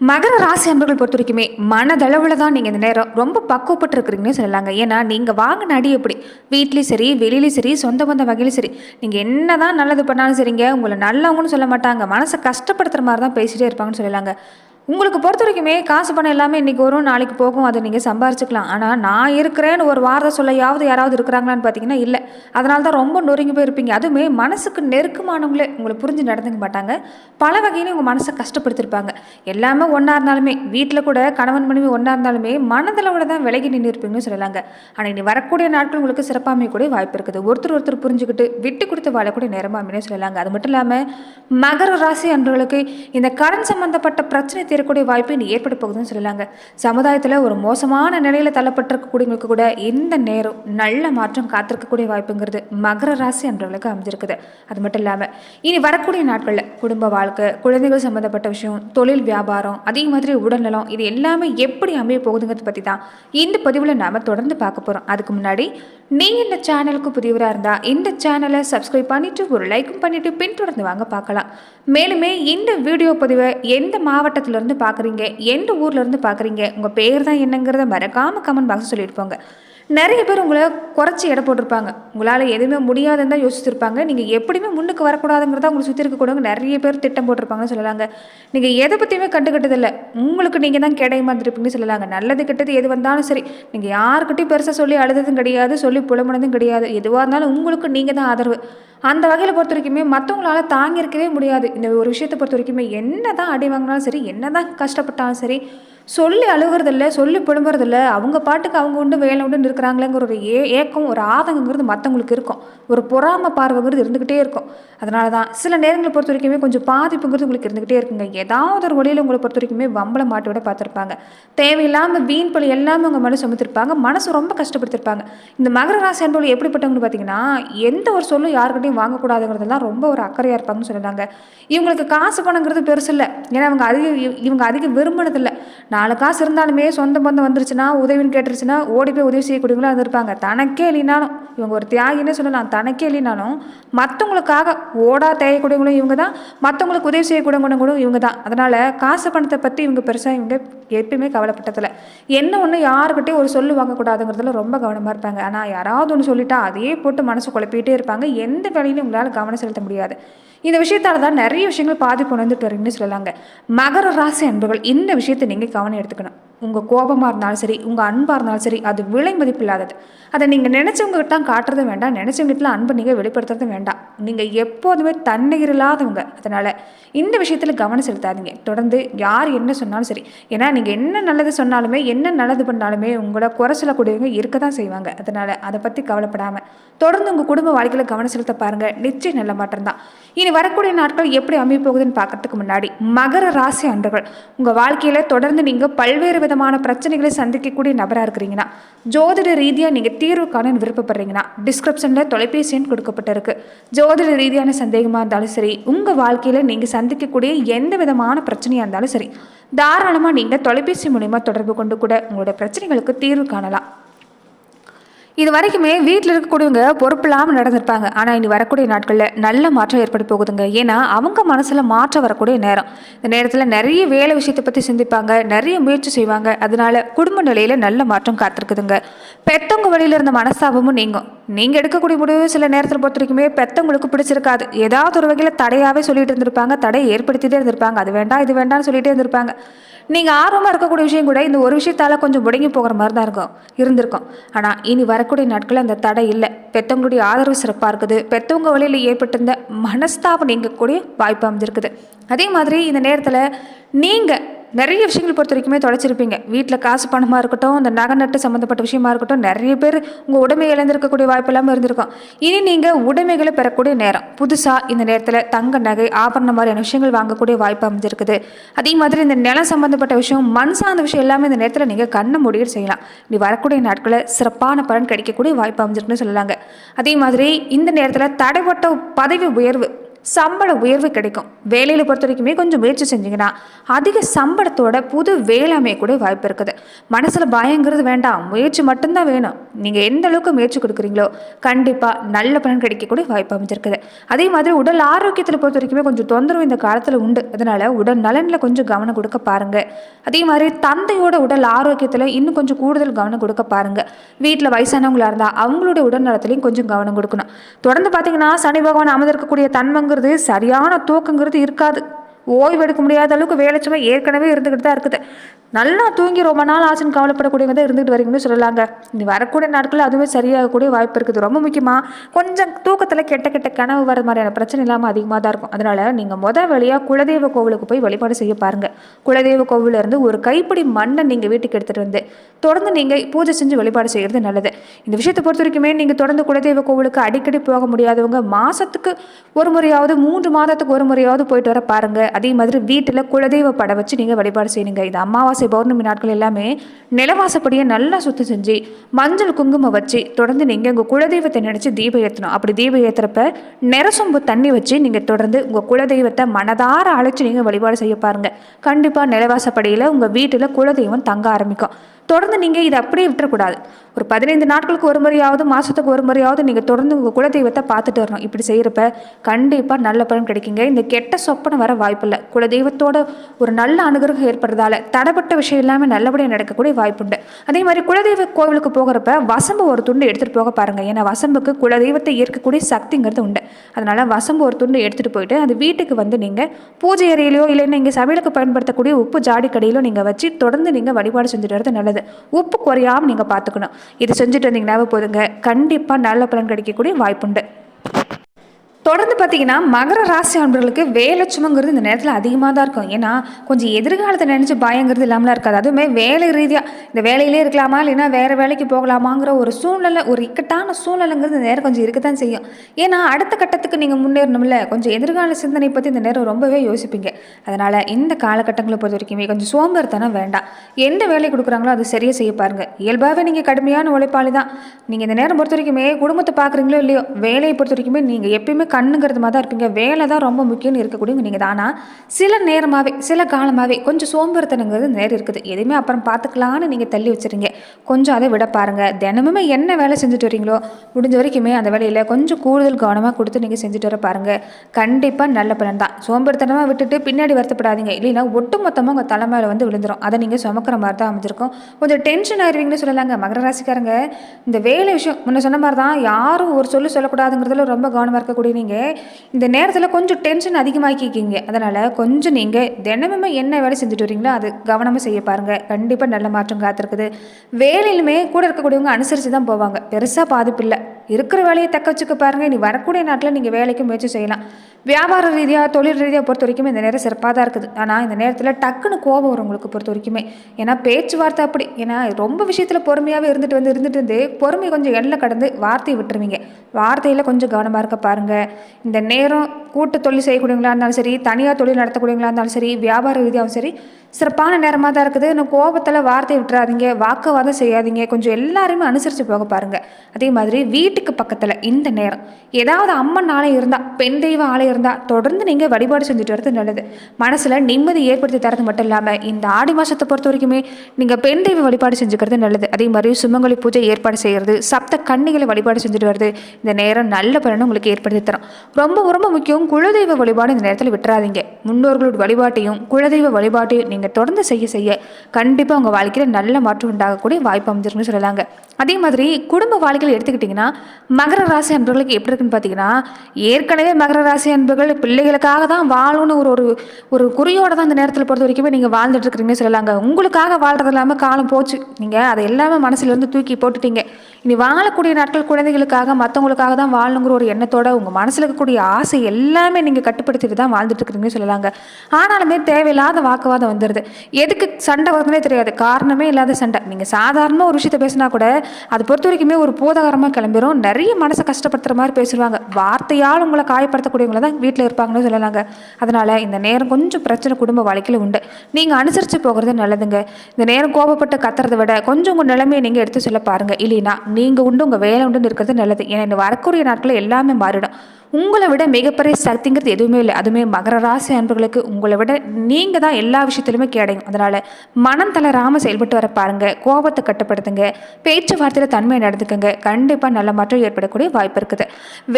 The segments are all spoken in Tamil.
மகர ராசி அன்பர்கள் பொறுத்த வரைக்குமே மனதளவில் தான் நீங்கள் இந்த நேரம் ரொம்ப பக்குவப்பட்டு இருக்கிறீங்கன்னு சொல்லலாங்க. ஏன்னா நீங்கள் வாங்கின அடி எப்படி? வீட்லேயும் சரி வெளியிலையும் சரி சொந்த பந்த வகையிலும் சரி. நீங்கள் என்ன தான் நல்லது பண்ணாலும் சரிங்க உங்களை நல்லவங்கன்னு சொல்ல மாட்டாங்க. மனசை கஷ்டப்படுத்துகிற மாதிரி தான் பேசிகிட்டே இருப்பாங்கன்னு சொல்லலாங்க. உங்களுக்கு பொறுத்த வரைக்குமே காசு பணம் எல்லாமே இன்றைக்கி வரும் நாளைக்கு போகும் அதை நீங்கள் சம்பாரிச்சுக்கலாம். ஆனால் நான் இருக்கிறேன்னு ஒரு வார்த்தை சொல்லையாவது யாராவது இருக்கிறாங்களான்னு பார்த்தீங்கன்னா இல்லை. அதனால தான் ரொம்ப நொறுங்கி போயிருப்பீங்க. அதுவுமே மனசுக்கு நெருக்கமானவங்களே உங்களை புரிஞ்சு நடந்துக்க மாட்டாங்க. பல வகையிலும் உங்கள் மனசை கஷ்டப்படுத்திருப்பாங்க. எல்லாமே ஒன்றா இருந்தாலுமே வீட்டில் கூட கணவன் மனைவி ஒன்றா இருந்தாலுமே மனதளவில் தான் விலகி நின்று இருப்பீங்கன்னு சொல்லலாங்க. ஆனால் இனி வரக்கூடிய நாட்கள் உங்களுக்கு சிறப்பாக கூட வாய்ப்பு இருக்குது. ஒருத்தர் ஒருத்தர் புரிஞ்சுக்கிட்டு விட்டு கொடுத்து வாழக்கூடிய நேரமாக அமைனே சொல்லலாங்க. அது மட்டும் இல்லாமல் மகர ராசி அன்பர்களுக்கு இந்த கடன் சம்மந்தப்பட்ட பிரச்சனை தீரக்கூடிய வாய்ப்பு இனி ஏற்பட போகுதுன்னு சொல்லலாங்க. சமுதாயத்தில் ஒரு மோசமான நிலையில் தள்ளப்பட்டிருக்கக்கூடியவங்களுக்கு கூட இந்த நேரம் நல்ல மாற்றம் காத்திருக்கக்கூடிய வாய்ப்புங்கிறது மகர ராசி அன்பர்களுக்கு அமைஞ்சிருக்குது. அது மட்டும் இல்லாமல் இனி வரக்கூடிய நாட்களில் குடும்ப வாழ்க்கை குழந்தைகள் சம்மந்தப்பட்ட விஷயம் தொழில் வியாபாரம் அதே மாதிரி உடல்நலம் இது எல்லாமே எப்படி அமைய போகுதுங்கிறத பற்றி தான் இந்த பதிவில் நாம் தொடர்ந்து பார்க்க போகிறோம் அதுக்கு முன்னாடி நீங்கள் இந்த சேனலுக்கு புதியவராக இருந்தால் இந்த சேனலை சப்ஸ்கிரைப் பண்ணிவிட்டு ஒரு லைக்கும் பண்ணிவிட்டு பின்தொடர்ந்து வாங்க பார்க்கலாம். மேலுமே இந்த வீடியோ பதிவை எந்த மாவட்டத்திலேருந்து பார்க்குறீங்க எந்த ஊர்லேருந்து பார்க்குறீங்க உங்கள் பேர் தான் என்னங்கிறத மறக்காமல் கமெண்ட் பாக்ஸ் சொல்லிட்டு போங்க. நிறைய பேர் உங்களை குறைச்சி எடை போட்டிருப்பாங்க. உங்களால் எதுவுமே முடியாதுன்னு தான் யோசிச்சிருப்பாங்க. நீங்கள் எப்படியுமே முன்னுக்கு வரக்கூடாதுங்கிறத உங்களுக்கு சுற்றி இருக்கக்கூடியவங்க நிறைய பேர் திட்டம் போட்டிருப்பாங்கன்னு சொல்லலாங்க. நீங்கள் எதை பற்றியுமே கண்டுக்கிட்டதில்லை. உங்களுக்கு நீங்கள் தான் கிடையமா இருந்திருப்பீங்கன்னு சொல்லலாங்க. நல்லது கெட்டது எது வந்தாலும் சரி. நீங்கள் யாருக்கிட்டையும் பெருசாக சொல்லி அழுததும் கிடையாது. சொல்லி புலம்புனதும் கிடையாது. எதுவாக இருந்தாலும் உங்களுக்கு நீங்கள் தான் ஆதரவு. அந்த வகையில் பொறுத்த வரைக்குமே மற்றவங்களால தாங்கியிருக்கவே முடியாது. இந்த ஒரு விஷயத்தை பொறுத்த வரைக்குமே என்ன தான் அடி வாங்கினாலும் சரி என்ன தான் கஷ்டப்பட்டாலும் சரி சொல்லி அழுகுறதில்ல சொல்லி புலம்புறதில்ல அவங்க பாட்டுக்கு அவங்க உண்டு வேலை உண்டு இருக்கிறாங்களேங்கிற ஒரு ஏ ஏக்கம் ஒரு ஆதங்கங்கிறது மற்றவங்களுக்கு இருக்கும். ஒரு பொறாம பார்வைங்கிறது இருந்துக்கிட்டே இருக்கும். அதனால தான் சில நேரங்களை பொறுத்த வரைக்குமே கொஞ்சம் பாதிப்புங்கிறது உங்களுக்கு இருந்துக்கிட்டே இருக்குங்க. ஏதாவது ஒரு வழியில் உங்களை பொறுத்த வரைக்குமே வம்பளை மாட்டோட விட பார்த்துருப்பாங்க. தேவையில்லாமல் வீண் பழி எல்லாமே உங்கள் மனசு சுமத்திருப்பாங்க. மனசு ரொம்ப கஷ்டப்படுத்திருப்பாங்க. இந்த மகர ராசி அன்பர்கள் எப்படிப்பட்டவங்கன்னு பார்த்தீங்கன்னா எந்த ஒரு சொல்லும் யாருக்கிட்டையும் வாங்கக்கூடாதுங்கிறதெல்லாம் ரொம்ப ஒரு அக்கறையாக இருப்பாங்கன்னு சொல்லலாங்க இவங்களுக்கு காசு பணங்கிறது பெருசு இல்லை. ஏன்னா அவங்க அதிக இவங்க அதிகம் விரும்பினதில்லை. நாலு காசு இருந்தாலுமே சொந்த பந்தம் வந்துருச்சுன்னா உதவின்னு கேட்டுருச்சுன்னா ஓடி போய் உதவி செய்யக்கூடியவங்களா இருந்திருப்பாங்க. தனக்கே இல்லைனாலும் இவங்க ஒரு தியாகின்னு சொல்லலாம் தனக்கே இல்லைனாலும் மற்றவங்களுக்காக ஓடா தேயக்கூடியவங்களும் இவங்க தான் மற்றவங்களுக்கு உதவி செய்யக்கூடியவங்களும் கூட இவங்க தான் அதனால் காசு பணத்தை பற்றி இவங்க பெருசாக இவங்க எப்பயுமே கவலைப்பட்டதில்ல. என்ன ஒன்று யாருக்கிட்டே ஒரு சொல்லு வாங்கக்கூடாதுங்கிறதுல ரொம்ப கவனமாக இருப்பாங்க. ஆனால் யாராவது ஒன்று சொல்லிட்டா அதையே போட்டு மனசு குழப்பிகிட்டே இருப்பாங்க. எந்த வேலையிலும் உங்களால் கவனம் செலுத்த முடியாது. இந்த விஷயத்தால் தான் நிறைய விஷயங்கள் பாதிப்பு உணர்ந்துட்டு வரீங்கன்னு சொல்லலாங்க. மகர ராசி அன்பர்கள் இந்த விஷயத்தை நீங்கள் கவனம் எடுத்துக்கணும். உங்கள் கோபமாக இருந்தாலும் சரி உங்கள் அன்பாக இருந்தாலும் சரி அது விலை மதிப்பு இல்லாதது அதை நீங்கள் நினச்சவங்ககிட்ட தான் காட்டுறதும் வேண்டாம் நினச்சவங்ககிட்ட அன்பை நீங்கள் வெளிப்படுத்துறதும் வேண்டாம். நீங்கள் எப்போதுமே தன்னிகர் இல்லாதவங்க அதனால் இந்த விஷயத்தில் கவனம் செலுத்தாதீங்க. தொடர்ந்து யார் என்ன சொன்னாலும் சரி. ஏன்னா நீங்கள் என்ன நல்லது சொன்னாலுமே என்ன நல்லது பண்ணாலுமே உங்களை குறை சொல்லக்கூடியவங்க இருக்க தான் செய்வாங்க. அதனால் அதை பற்றி கவலைப்படாமல் தொடர்ந்து உங்கள் குடும்ப வாழ்க்கையில் கவனம் செலுத்த பாருங்கள் நிச்சயம் நல்ல மாற்றம் தான். இனி வரக்கூடிய நாட்கள் எப்படி அமைப்போகுதுன்னு பார்க்கறதுக்கு முன்னாடி மகர ராசி அன்றுகள் உங்கள் வாழ்க்கையில் தொடர்ந்து நீங்கள் பல்வேறு விதமான பிரச்சனைகளை சந்திக்கக்கூடிய நபராக இருக்கிறீங்கன்னா ஜோதிட ரீதியாக நீங்கள் தீர்வு காண விருப்பப்படுறீங்கன்னா டிஸ்கிரிப்ஷனில் தொலைபேசி எண் கொடுக்கப்பட்டிருக்கு. ஜோதிட ரீதியான சந்தேகமாக இருந்தாலும் சரி உங்கள் வாழ்க்கையில் நீங்கள் சந்திக்கக்கூடிய எந்த விதமான பிரச்சனையாக இருந்தாலும் சரி தாராளமாக நீங்கள் தொலைபேசி மூலிமா தொடர்பு கொண்டு கூட உங்களுடைய பிரச்சனைகளுக்கு தீர்வு காணலாம். இது வரைக்குமே வீட்டில் இருக்கக்கூடியவங்க பொறுப்பில்லாமல் நடந்திருப்பாங்க. ஆனால் இனி வரக்கூடிய நாட்களில் நல்ல மாற்றம் ஏற்பட போகுதுங்க. ஏன்னா அவங்க மனசில் மாற்றம் வரக்கூடிய நேரம். இந்த நேரத்தில் நிறைய வேலை விஷயத்தை பற்றி சிந்திப்பாங்க. நிறைய முயற்சி செய்வாங்க. அதனால குடும்ப நிலையில் நல்ல மாற்றம் காத்திருக்குதுங்க. பெத்தவங்க வழியில் இருந்த மனஸ்தாபமும் நீங்கும். நீங்கள் எடுக்கக்கூடிய முடிவு சில நேரத்தில் பொறுத்த வரைக்குமே பெத்தவங்களுக்கு பிடிச்சிருக்காது. ஏதாவது ஒரு வகையில் தடையாகவே சொல்லிட்டு இருந்திருப்பாங்க. தடையை ஏற்படுத்திட்டே இருந்திருப்பாங்க. அது வேண்டாம் இது வேண்டாம்னு சொல்லிட்டே இருந்திருப்பாங்க. நீங்கள் ஆர்வமாக இருக்கக்கூடிய விஷயம் கூட இந்த ஒரு விஷயத்தால் கொஞ்சம் முடங்கி போகிற மாதிரி தான் இருக்கும். இருந்திருக்கும். ஆனால் இனி வர வரக்கூடிய நாட்களில் அந்த தடை இல்லை. பெற்றவங்களுடைய ஆதரவு சிறப்பாக இருக்குது. பெற்றவங்க வழியில் ஏற்பட்டிருந்த மனஸ்தாபம் நீங்கக்கூடிய வாய்ப்பு அமைஞ்சிருக்குது. அதே மாதிரி இந்த நேரத்தில் நீங்கள் நிறைய விஷயங்கள் பொறுத்த வரைக்குமே தொலைச்சிருப்பீங்க. வீட்டில் காசு பணமாக இருக்கட்டும் இந்த நகை நட்டு சம்மந்தப்பட்ட விஷயமா இருக்கட்டும் நிறைய பேர் உங்கள் உடைமை இழந்திருக்கக்கூடிய வாய்ப்பு இல்லாமல் இருந்திருக்கும். இனி நீங்கள் உடைமைகளை பெறக்கூடிய நேரம். புதுசாக இந்த நேரத்தில் தங்க நகை ஆபரணம் மாதிரியான விஷயங்கள் வாங்கக்கூடிய வாய்ப்பு அமைஞ்சிருக்குது. அதே மாதிரி இந்த நிலம் சம்மந்தப்பட்ட விஷயம் மண் சார்ந்த விஷயம் எல்லாமே இந்த நேரத்தில் நீங்கள் கண்ணை முடிவு செய்யலாம். நீ வரக்கூடிய நாட்களில் சிறப்பான பலன் கிடைக்கக்கூடிய வாய்ப்பு அமைஞ்சிருக்குன்னு சொல்லலாங்க. அதே மாதிரி இந்த நேரத்தில் தடைப்பட்ட பதவி உயர்வு சம்பள உயர்வு கிடைக்கும். வேலையில் பொறுத்த வரைக்குமே கொஞ்சம் முயற்சி செஞ்சீங்கன்னா அதிக சம்பளத்தோட புது வேலை கூட வாய்ப்பு இருக்குது. மனசில் பயங்கிறது வேண்டாம். முயற்சி மட்டும்தான் வேணும். நீங்கள் எந்த அளவுக்கு முயற்சி கொடுக்குறீங்களோ கண்டிப்பாக நல்ல பலன் கிடைக்கக்கூடிய வாய்ப்பு அமைஞ்சிருக்குது. அதே மாதிரி உடல் ஆரோக்கியத்தில் பொறுத்த வரைக்குமே கொஞ்சம் தொந்தரவு இந்த காலத்தில் உண்டு. அதனால் உடல் நலனில் கொஞ்சம் கவனம் கொடுக்க பாருங்கள் அதே மாதிரி தந்தையோட உடல் ஆரோக்கியத்தில் இன்னும் கொஞ்சம் கூடுதல் கவனம் கொடுக்க பாருங்கள் வீட்டில் வயசானவங்களாக இருந்தால் அவங்களுடைய உடல் நலத்துலையும் கொஞ்சம் கவனம் கொடுக்கணும். தொடர்ந்து பார்த்தீங்கன்னா சனி பகவான் அமர்ந்திருக்கக்கூடிய தூக்கங்கிறது சரியான தூக்கங்கிறது இருக்காது. ஓய்வு எடுக்க முடியாத அளவுக்கு வேலை சுமை ஏற்கனவே இருந்துக்கிட்டு தான் இருக்குது. நல்லா தூங்கி ரொம்ப நாள் ஆச்சுன்னு கவலைப்படக்கூடியவங்க தான் இருந்துகிட்டு வரீங்கன்னு சொல்லலாங்க. இனி வரக்கூடிய நாட்களில் அதுவுமே சரியாகக்கூடிய வாய்ப்பு இருக்குது. ரொம்ப முக்கியமாக கொஞ்சம் தூக்கத்தில் கெட்ட கெட்ட கனவு வர மாதிரியான பிரச்சனை இல்லாமல் அதிகமாக தான் இருக்கும். அதனால் நீங்கள் முத வழியாக குலதெய்வ கோவிலுக்கு போய் வழிபாடு செய்ய பாருங்கள் குலதெய்வ கோவில்ல இருந்து ஒரு கைப்பிடி மண்ணை நீங்கள் வீட்டுக்கு எடுத்துகிட்டு வந்து தொடர்ந்து நீங்கள் பூஜை செஞ்சு வழிபாடு செய்கிறது நல்லது. இந்த விஷயத்தை பொறுத்த வரைக்குமே நீங்கள் தொடர்ந்து குலதெய்வ கோவிலுக்கு அடிக்கடி போக முடியாதவங்க மாதத்துக்கு ஒரு முறையாவது மூன்று மாதத்துக்கு ஒரு முறையாவது போயிட்டு வர பாருங்கள் அதே மாதிரி வீட்டில் குலதெய்வ படம் வச்சு நீங்கள் வழிபாடு செய்யுங்க. இது அமாவாசை பௌர்ணமி நாட்கள் எல்லாமே நிலவாசப்படியை நல்லா சுத்தம் செஞ்சு மஞ்சள் குங்குமம் வச்சு தொடர்ந்து நீங்கள் உங்கள் குலதெய்வத்தை நினச்சி தீபம் ஏற்றணும் அப்படி தீபம் ஏற்றுறப்ப நெரசொம்பு தண்ணி வச்சு நீங்கள் தொடர்ந்து உங்கள் குலதெய்வத்தை மனதார அழைச்சி நீங்கள் வழிபாடு செய்ய பாருங்கள் கண்டிப்பாக நிலவாசப்படியில் உங்கள் வீட்டில் குலதெய்வம் தங்க ஆரம்பிக்கும். தொடர்ந்து நீங்கள் இதை அப்படியே விட்டுறக்கூடாது. ஒரு பதினைந்து நாட்களுக்கு ஒரு முறையாவது மாதத்துக்கு ஒரு முறையாவது நீங்கள் தொடர்ந்து உங்கள் குலதெய்வத்தை பார்த்துட்டு வரணும். இப்படி செய்கிறப்ப கண்டிப்பாக நல்ல பலன் கிடைக்குங்க. இந்த கெட்ட சொப்பனை வர வாய்ப்பில்லை. குலதெய்வத்தோட ஒரு நல்ல அனுகிரகம் ஏற்படுறதால தடைப்பட்ட விஷயம் இல்லாமல் நல்லபடியாக நடக்கக்கூடிய வாய்ப்புண்டு. அதே மாதிரி குலதெய்வ கோவிலுக்கு போகிறப்ப வசம்பு ஒரு துண்டு எடுத்துகிட்டு போக பாருங்கள் ஏன்னா வசம்புக்கு குலதெய்வத்தை ஈர்க்கக்கூடிய சக்திங்கிறது உண்டு. அதனால் வசம்பு ஒரு துண்டு எடுத்துகிட்டு போயிட்டு அது வீட்டுக்கு வந்து நீங்கள் பூஜை அறையிலையோ இல்லைன்னா இங்கே சமையலுக்கு பயன்படுத்தக்கூடிய உப்பு ஜாடி கடையிலோ நீங்கள் வச்சு தொடர்ந்து நீங்கள் வழிபாடு செஞ்சுட்டு வரது நல்லது. உப்பு குறையாமல் நீங்கள் பார்த்துக்கணும் இது செஞ்சுட்டு வந்தீங்கன்னாவே போதுங்க. கண்டிப்பாக நல்ல பலன் கிடைக்கக்கூடிய வாய்ப்புண்டு. தொடர்ந்து பார்த்தீங்கன்னா மகர ராசி அன்பர்களுக்கு வேலை சுமங்கிறது இந்த நேரத்தில் அதிகமாக தான் இருக்கும். ஏன்னா கொஞ்சம் எதிர்காலத்தை நினச்சி பயங்கிறது இல்லாமலாம் இருக்காது. அதுவுமே வேலை ரீதியாக இந்த வேலையிலே இருக்கலாமா இல்லைன்னா வேறு வேலைக்கு போகலாமாங்கிற ஒரு சூழ்நிலை ஒரு இக்கட்டான சூழ்நிலைங்கிறது இந்த நேரம் கொஞ்சம் இருக்க தான் செய்யும். ஏன்னா அடுத்த கட்டத்துக்கு நீங்கள் முன்னேறணும்ல கொஞ்சம் எதிர்கால சிந்தனை பற்றி இந்த நேரம் ரொம்பவே யோசிப்பீங்க. அதனால் இந்த காலகட்டங்களை பொறுத்த வரைக்குமே கொஞ்சம் சோம்பேறித்தனம் வேண்டாம். எந்த வேலை கொடுக்குறாங்களோ அது சரியாக செய்ய பாருங்கள் இயல்பாகவே நீங்கள் கடுமையான உழைப்பாளி தான் நீங்கள் இந்த நேரம் பொறுத்த வரைக்குமே குடும்பத்தை பார்க்குறீங்களோ இல்லையோ வேலையை பொறுத்த வரைக்குமே நீங்கள் எப்பயுமே கண்ணுங்கிறது மாதிரி தான் இருப்பீங்க வேலை தான் ரொம்ப முக்கியம்னு இருக்கக்கூடியவங்க நீங்கள் தானா. சில நேரமாகவே சில காலமாகவே கொஞ்சம் சோம்பேறித்தனங்கிறது நேரம் இருக்குது. எதுவுமே அப்புறம் பார்த்துக்கலான்னு நீங்கள் தள்ளி வச்சுருங்க. கொஞ்சம் அதை விட பாருங்கள் தினமுமே என்ன வேலை செஞ்சுட்டு வரீங்களோ முடிஞ்ச வரைக்குமே அந்த வேலையில் கொஞ்சம் கூடுதல் கவனமாக கொடுத்து நீங்கள் செஞ்சுட்டு வர பாருங்கள் கண்டிப்பாக நல்ல பலன் தான். சோம்பேறித்தனமாக விட்டுட்டு பின்னாடி வருத்தப்படாதீங்க. இல்லைன்னா ஒட்டு மொத்தமாக உங்கள் தலைமையில் வந்து விழுந்துரும். அதை நீங்கள் சுமக்கிற மாதிரி தான் அமைஞ்சிருக்கும். கொஞ்சம் டென்ஷன் ஆயிருவீங்கன்னு சொல்லலாங்க. மகர ராசிக்காரங்க இந்த வேலை விஷயம் முன்ன சொன்ன மாதிரி தான் யாரும் ஒரு சொல்லு சொல்லக்கூடாதுங்கிறதுல ரொம்ப கவனமாக இருக்கக்கூடிய நீங்கள் இந்த நேரத்தில் கொஞ்சம் டென்ஷன் அதிகமாக்கிக்கிங்க. அதனால் கொஞ்சம் நீங்கள் தினமுமே என்ன வேலை செஞ்சுட்டு வரீங்களோ அது கவனமாக செய்ய பாருங்கள் கண்டிப்பாக நல்ல மாற்றம் காத்திருக்குது. வேலையிலுமே கூட இருக்கக்கூடியவங்க அனுசரித்து தான் போவாங்க. பெருசாக பாதிப்பு இல்லை. இருக்கிற வேலையை தக்க வச்சுக்க பாருங்கள் இனி வரக்கூடிய நாட்டில் நீங்கள் வேலைக்கு முயற்சி செய்யலாம். வியாபார ரீதியாக தொழில் ரீதியாக பொறுத்த வரைக்கும் இந்த நேரம் சிறப்பாக தான் இருக்குது. ஆனால் இந்த நேரத்தில் டக்குன்னு கோபம் வரும் உங்களுக்கு பொறுத்த வரைக்குமே ஏன்னா பேச்சுவார்த்தை அப்படி. ஏன்னா ரொம்ப விஷயத்தில் பொறுமையாகவே இருந்துட்டு வந்து இருந்துட்டு வந்து பொறுமை கொஞ்சம் எல்லை கடந்து வார்த்தையை விட்டுருவீங்க. வார்த்தையில் கொஞ்சம் கவனமாக இருக்க பாருங்கள் இந்த நேரம் கூட்டு தொழில் செய்யக்கூடியவங்களா இருந்தாலும் சரி தனியார் தொழில் நடத்தக்கூடியவங்களா இருந்தாலும் சரி வியாபார ரீதியாகவும் சரி சிறப்பான நேரமாக தான் இருக்குது. இன்னும் கோபத்தில் வார்த்தை விட்டுறாதீங்க. வாக்குவாதம் செய்யாதீங்க. கொஞ்சம் எல்லாருமே அனுசரித்து போக பாருங்கள் அதே மாதிரி வீட்டுக்கு பக்கத்தில் இந்த நேரம். ஏதாவது அம்மன் ஆலயம் இருந்தால் பெண் தெய்வ ஆலயம் இருந்தால் தொடர்ந்து நீங்கள் வழிபாடு செஞ்சுட்டு வரது நல்லது. மனசில் நிம்மதி ஏற்படுத்தி தரது மட்டும் இல்லாமல் இந்த ஆடி மாதத்தை பொறுத்த வரைக்குமே நீங்கள் பெண் தெய்வ வழிபாடு செஞ்சுக்கிறது நல்லது. அதே மாதிரி சுமங்கலி பூஜை ஏற்பாடு செய்கிறது சப்த கன்னிகளை வழிபாடு செஞ்சுட்டு வருது இந்த நேரம் நல்ல பலனை உங்களுக்கு ஏற்படுத்தி தரும். ரொம்ப ரொம்ப முக்கியம் குலதெய்வ வழிபாடு இந்த நேரத்தில் விட்டுறாதீங்க. முன்னோர்களோட வழிபாட்டையும் குலதெய்வ வழிபாட்டையும் நீங்கள் தொடர்ந்து செய்ய செய்ய கண்டிப்பாக உங்கள் வாழ்க்கையில் நல்ல மாற்றம் உண்டாகக்கூடிய வாய்ப்பு அமைஞ்சிருக்குன்னு சொல்லலாங்க. அதே மாதிரி குடும்ப வாழ்க்கையில் எடுத்துக்கிட்டிங்கன்னா மகர ராசி அன்பர்களுக்கு எப்படி இருக்குன்னு பார்த்தீங்கன்னா ஏற்கனவே மகர ராசி அன்பர்கள் பிள்ளைகளுக்காக தான் வாழணும்னு ஒரு ஒரு ஒரு குறியோடு தான் இந்த நேரத்தில் பொறுத்த வரைக்குமே நீங்கள் வாழ்ந்துட்டு இருக்கிறீங்கன்னு சொல்லலாங்க. உங்களுக்காக வாழ்றது இல்லாமல் காலம் போச்சு. நீங்கள் அதை எல்லாமே மனசுலேருந்து தூக்கி போட்டுட்டீங்க. இனி வாழக்கூடிய நாட்கள் குழந்தைகளுக்காக மற்றவங்களுக்காக தான் வாழணுங்கிற ஒரு எண்ணத்தோட உங்கள் மனசில் இருக்கக்கூடிய ஆசை எல்லாமே நீங்கள் கட்டுப்படுத்திட்டு தான் வாழ்ந்துட்டு இருக்கிறீங்கன்னு சொல்லலாங்க. ஆனாலுமே தேவையில்லாத வாக்குவாதம் வந்துடுது எதுக்கு சண்டை வருதுனே தெரியாது. காரணமே இல்லாத சண்டை. நீங்கள் சாதாரணமாக ஒரு விஷயத்த பேசினா கூட அதை பொறுத்த வரைக்குமே ஒரு பூதகரமாக கிளம்பிரும். நிறைய மனசை கஷ்டப்படுத்துகிற மாதிரி பேசுவாங்க வார்த்தையால் உங்களை காயப்படுத்தக்கூடியவங்கள தான் வீட்டில் இருப்பாங்கன்னு சொல்லலாங்க. அதனால் இந்த நேரம் கொஞ்சம் பிரச்சனை குடும்ப வாழ்க்கையில் உண்டு. நீங்கள் அனுசரித்து போகிறது நல்லதுங்க. இந்த நேரம் கோபப்பட்டு கத்துறதை விட கொஞ்சம் உங்கள் நிலைமையை நீங்கள் எடுத்து சொல்ல பாருங்கள் இல்லைன்னா நீங்கள் உண்டு உங்கள் வேலை உண்டுன்னு இருக்கிறது நல்லது. ஏன்னா இந்த வரக்கூடிய நாட்களில் எல்லாமே மாறிடும். உங்களை விட மிகப்பெரிய சக்திங்கிறது எதுவுமே இல்லை. அதுவுமே மகர ராசி அன்பர்களுக்கு உங்களை விட நீங்கள் தான் எல்லா விஷயத்திலுமே கிடைக்கும் அதனால் மனம் தளராமல் செயல்பட்டு வர பாருங்கள் கோபத்தை கட்டுப்படுத்துங்க. பேச்சுவார்த்தையில் தன்மையை நடந்துக்கங்க. கண்டிப்பாக நல்ல மாற்றம் ஏற்படக்கூடிய வாய்ப்பு இருக்குது.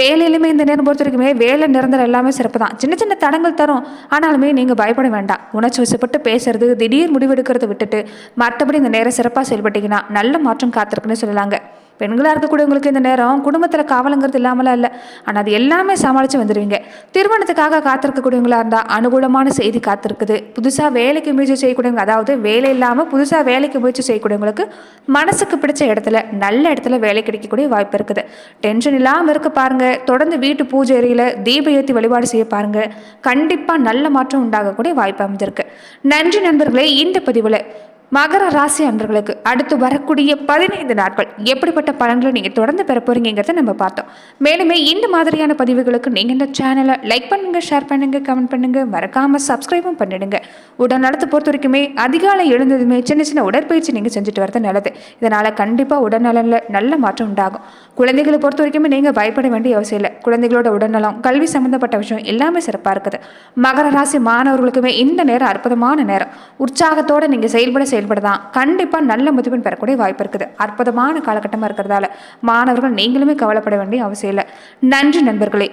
வேலையிலுமே இந்த நேரம் பொறுத்த வரைக்குமே வேலை நிரந்தரம் எல்லாமே சிறப்பு தான். சின்ன சின்ன தடங்கள் தரும். ஆனாலுமே நீங்கள் பயப்பட வேண்டாம். உணர்ச்சி வசப்பட்டு பேசுறது திடீர் முடிவெடுக்கிறத விட்டுட்டு மற்றபடி இந்த நேரம் சிறப்பாக செயல்பட்டீங்கன்னா நல்ல மாற்றம் காத்திருக்குன்னு சொல்லலாங்க. பெண்களாக இருக்கக்கூடியவங்களுக்கு இந்த நேரம் குடும்பத்தில் காவலுங்கிறது இல்லாமலாம் இல்லை. ஆனால் அது எல்லாமே சமாளித்து வந்துடுவீங்க திருமணத்துக்காக காத்திருக்கக்கூடியவங்களாக இருந்தால் அனுகூலமான செய்தி காத்திருக்குது. புதுசாக வேலைக்கு முயற்சி செய்யக்கூடியவங்க அதாவது வேலை இல்லாமல் புதுசாக வேலைக்கு முயற்சி செய்யக்கூடியவங்களுக்கு மனசுக்கு பிடிச்ச இடத்துல நல்ல இடத்துல வேலை கிடைக்கக்கூடிய வாய்ப்பு இருக்குது. டென்ஷன் இல்லாமல் இருக்க பாருங்கள் தொடர்ந்து வீட்டு பூஜை அறையில் தீப ஏற்றி வழிபாடு செய்ய பாருங்கள் கண்டிப்பாக நல்ல மாற்றம் உண்டாகக்கூடிய வாய்ப்பு அமைஞ்சிருக்கு. நன்றி நண்பர்களே இந்த பதிவில் மகர ராசி அன்பர்களுக்கு அடுத்து வரக்கூடிய பதினைந்து நாட்கள் எப்படிப்பட்ட பலன்களை நீங்கள் தொடர்ந்து பெற போறீங்கிறத நம்ம பார்த்தோம். மேலுமே இந்த மாதிரியான பதிவுகளுக்கு நீங்கள் இந்த சேனலை லைக் பண்ணுங்க ஷேர் பண்ணுங்க கமெண்ட் பண்ணுங்க மறக்காம சப்ஸ்கிரைபும் பண்ணிடுங்க. உடல் நலத்தை பொறுத்த வரைக்குமே அதிகாலை எழுந்ததுமே சின்ன சின்ன உடற்பயிற்சி நீங்கள் செஞ்சுட்டு வரது நல்லது. இதனால் கண்டிப்பாக உடல்நலனில் நல்ல மாற்றம் உண்டாகும். குழந்தைகளை பொறுத்த வரைக்குமே நீங்கள் பயப்பட வேண்டிய அவசியம் இல்லை. குழந்தைகளோட உடல்நலம் கல்வி சம்மந்தப்பட்ட விஷயம் எல்லாமே சிறப்பாக இருக்குது. மகர ராசி மாணவர்களுக்குமே இந்த நேரம் அற்புதமான நேரம். உற்சாகத்தோடு நீங்கள் செயல்பட செயல்பட தான் கண்டிப்பாக நல்ல மதிப்பெண் பெறக்கூடிய வாய்ப்பு இருக்குது. அற்புதமான காலகட்டமாக இருக்கிறதால மாணவர்கள் நீங்களுமே கவலைப்பட வேண்டிய அவசியம் இல்லை. நன்றி நண்பர்களே.